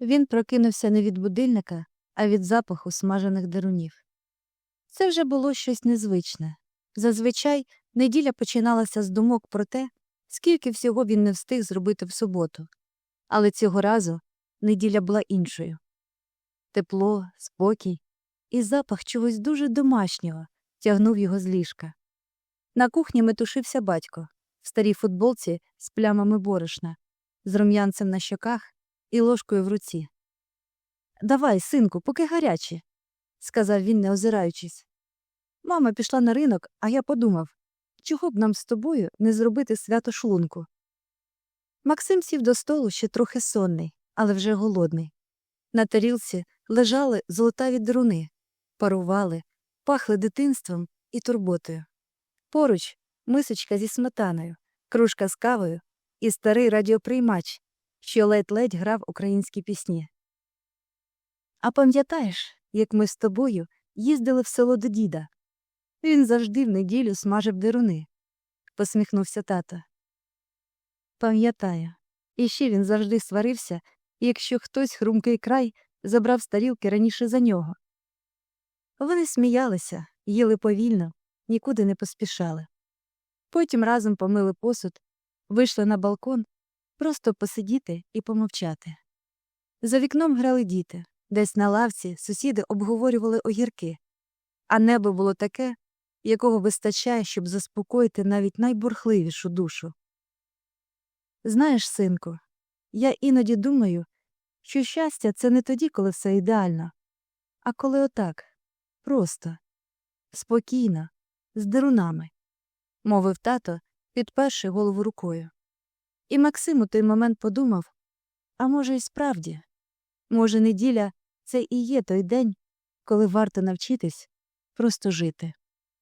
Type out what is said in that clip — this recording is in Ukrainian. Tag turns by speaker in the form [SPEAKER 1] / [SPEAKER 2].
[SPEAKER 1] Він прокинувся не від будильника, а від запаху смажених дерунів. Це вже було щось незвичне. Зазвичай неділя починалася з думок про те, скільки всього він не встиг зробити в суботу. Але цього разу неділя була іншою. Тепло, спокій і запах чогось дуже домашнього тягнув його з ліжка. На кухні метушився батько в старій футболці з плямами борошна, з рум'янцем на щоках і ложкою в руці. Давай, синку, поки гарячі, сказав він, не озираючись. Мама пішла на ринок, а я подумав, чого б нам з тобою не зробити свято шлунку. Максим сів до столу ще трохи сонний, але вже голодний. На тарілці лежали золотаві деруни, парували, пахли дитинством і турботою. Поруч мисочка зі сметаною, кружка з кавою і старий радіоприймач, що ледь-ледь грав українські пісні. А пам'ятаєш, як ми з тобою їздили в село до діда? Він завжди в неділю смажив деруни, посміхнувся тато. Пам'ятаю. І ще він завжди сварився, якщо хтось хрумкий край забрав з тарілки раніше за нього. Вони сміялися, їли повільно, нікуди не поспішали. Потім разом помили посуд, вийшли на балкон, просто посидіти і помовчати. За вікном грали діти, десь на лавці сусіди обговорювали огірки, а небо було таке, якого вистачає, щоб заспокоїти навіть найбурхливішу душу. Знаєш, синку, я іноді думаю, що щастя це не тоді, коли все ідеально, а коли отак, просто, спокійно, з дерунами, мовив тато, підперши голову рукою. І Максим у той момент подумав а може, й справді, може, неділя це і є той день, коли варто навчитись просто жити.